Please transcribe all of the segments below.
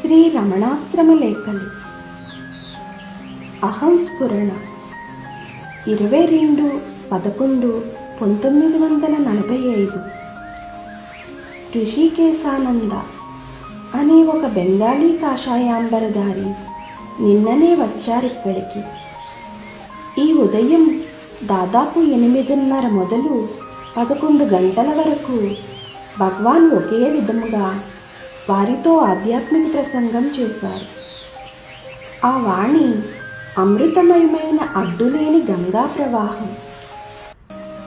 శ్రీ రమణాశ్రమ లేఖలు అహం స్ఫురణ. ఇరవై రెండు పదకొండు పంతొమ్మిది వందల నలభై ఐదు. ఋషికేశానంద అనే ఒక బెంగాలీ కాషాయాంబరదారి నిన్ననే వచ్చారిక్కడికి. ఈ ఉదయం దాదాపు ఎనిమిదిన్నర మొదలు పదకొండు గంటల వరకు భగవాన్ ఒకే విధముగా వారితో ఆధ్యాత్మిక ప్రసంగం చేశారు. ఆ వాణి అమృతమయమైన అడ్డులేని గంగా ప్రవాహం.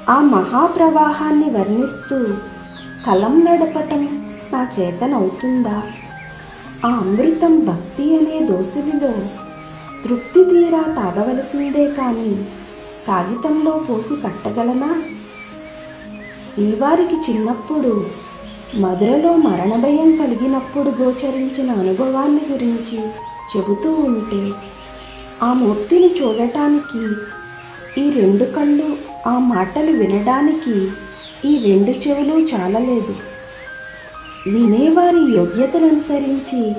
ఆ మహాప్రవాహాన్ని వర్ణిస్తూ కలం నడపటం నా చేతనవుతుందా ఆ అమృతం భక్తి అనే దోసిలిలో తృప్తి తీరా తాగవలసిందే కానీ కాగితంలో పోసి కట్టగలనా? శ్రీవారికి చిన్నప్పుడు మధురలో మరణ భయం కలిగినప్పుడు గోచరించిన అనుభవాన్ని గురించి చెబుతూ ఉంటే ఆ మూర్తిని చూడటానికి ఈ రెండు కళ్ళు ఆ మాటలు వినడానికి ఈ రెండు చెవులు చాలలేదు. వినేవారి యోగ్యతను అనుసరించి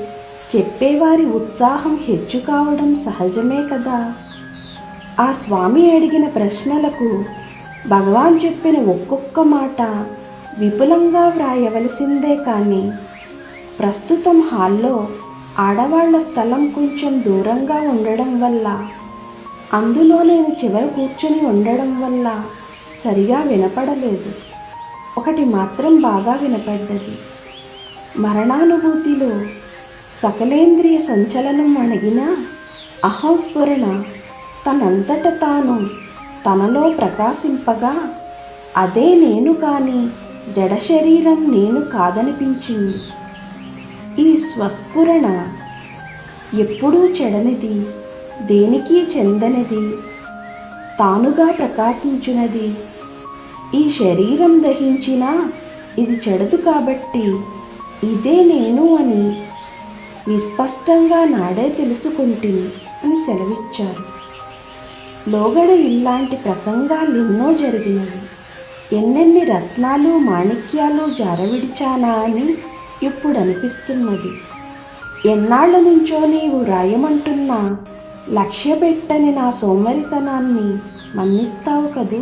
చెప్పేవారి ఉత్సాహం హెచ్చు కావడం సహజమే కదా? ఆ స్వామి అడిగిన ప్రశ్నలకు భగవాన్ చెప్పిన ఒక్కొక్క మాట విపులంగా వ్రాయవలసిందే కానీ ప్రస్తుతం హాల్లో ఆడవాళ్ళ స్థలం కొంచెం దూరంగా ఉండడం వల్ల అందులో నేను చివరి కూర్చొని ఉండడం వల్ల సరిగా వినపడలేదు. ఒకటి మాత్రం బాగా వినపడ్డది. మరణానుభూతిలో సకలేంద్రియ సంచలనం అణగిన అహంస్ఫురణ తనంతట తాను తనలో ప్రకాశింపగా అదే నేను కానీ జడ శరీరం నేను కాదనిపించింది. ఈ స్వస్ఫురణ ఎప్పుడూ చెడనిది దేనికి చెందనిది తానుగా ప్రకాశించునది. ఈ శరీరం దహించినా ఇది చెడదు కాబట్టి ఇదే నేను అని విస్పష్టంగా నాడే తెలుసుకుంటుంది అని సెలవిచ్చారు. లోగడ ఇలాంటి ప్రసంగాలు ఎన్నో జరిగినవి. ఎన్నెన్ని రత్నాలు మాణిక్యాలు జారవిడిచానా అని ఇప్పుడు అనిపిస్తున్నది ఎన్నాళ్ళ నుంచో నీవు రాయమంటున్నా లక్ష్యపెట్టని నా సోమరితనాన్ని మన్నిస్తావు కదూ?